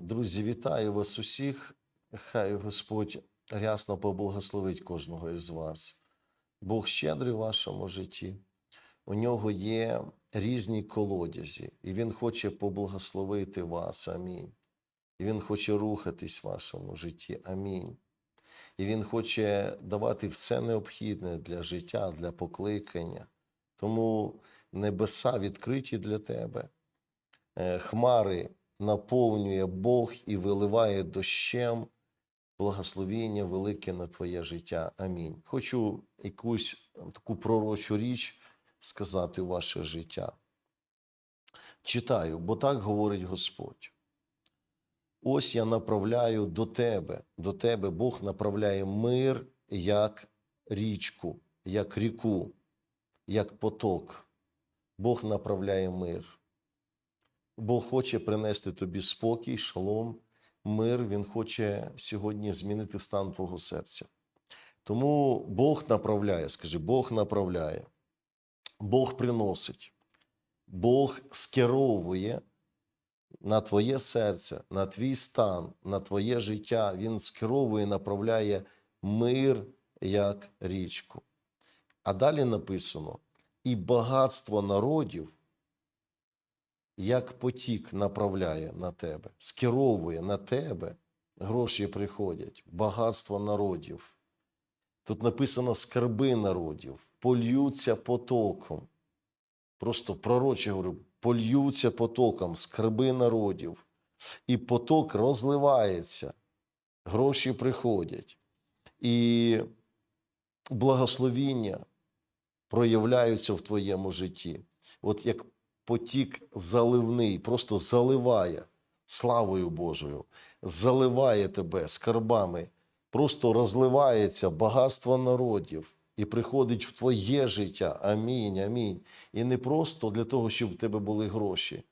Друзі, вітаю вас усіх. Хай Господь рясно поблагословить кожного із вас. Бог щедрий в вашому житті. У нього є різні колодязі, і Він хоче поблагословити вас. Амінь. І Він хоче рухатись в вашому житті. Амінь. І Він хоче давати все необхідне для життя, для покликання. Тому небеса відкриті для тебе. Е, Хмари наповнює Бог і виливає дощем благословіння велике на твоє життя. Амінь. Хочу якусь таку пророчу річ сказати у ваше життя. Читаю, бо так говорить Господь. Ось я направляю до тебе, до тебе Бог направляє мир як річку, як ріку, як поток. Бог направляє мир. Бог хоче принести тобі спокій, шалом, мир. Він хоче сьогодні змінити стан твого серця. Тому Бог направляє, скажи, Бог направляє, Бог приносить, Бог скеровує на твоє серце, на твій стан, на твоє життя. Він скеровує, направляє мир як річку. А далі написано: і багатство народів як потік направляє на тебе, скеровує на тебе, гроші приходять, багатство народів. Тут написано скарби народів, польються потоком. Просто пророче говорю, польються потоком, скарби народів. І поток розливається, гроші приходять. І благословіння проявляються в твоєму житті. От як потік заливний, просто заливає славою Божою, заливає тебе скарбами, просто розливається багатство народів і приходить в твоє життя. Амінь, амінь. І не просто для того, щоб в тебе були гроші,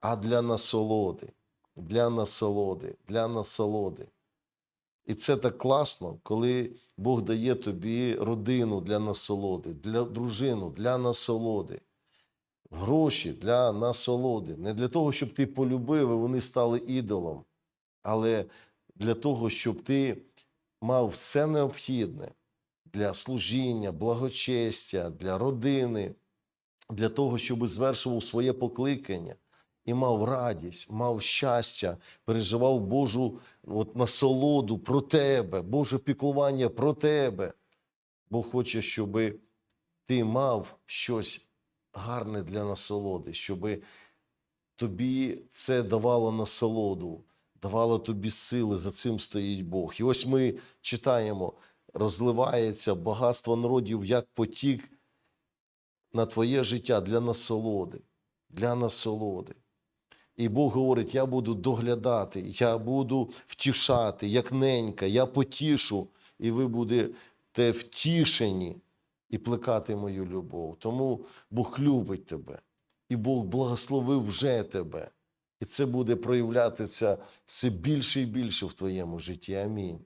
а для насолоди, для насолоди, для насолоди. І це так класно, коли Бог дає тобі родину для насолоди, для дружину для насолоди гроші для насолоди. Не для того, щоб ти полюбив і вони стали ідолом, але для того, щоб ти мав все необхідне для служіння, благочестя, для родини, для того, щоб звершував своє покликання і мав радість, мав щастя, переживав Божу от, насолоду про тебе, Боже піклування про тебе. Бог хоче, щоб ти мав щось гарне для насолоди, щоб тобі це давало насолоду, давало тобі сили, за цим стоїть Бог. І ось ми читаємо: розливається багатство народів як потік на твоє життя для насолоди, для насолоди. І Бог говорить: я буду доглядати, я буду втішати, як ненька, я потішу, і ви будете втішені і плекати мою любов. Тому Бог любить тебе, і Бог благословив вже тебе. І це буде проявлятися все більше і більше в твоєму житті. Амінь.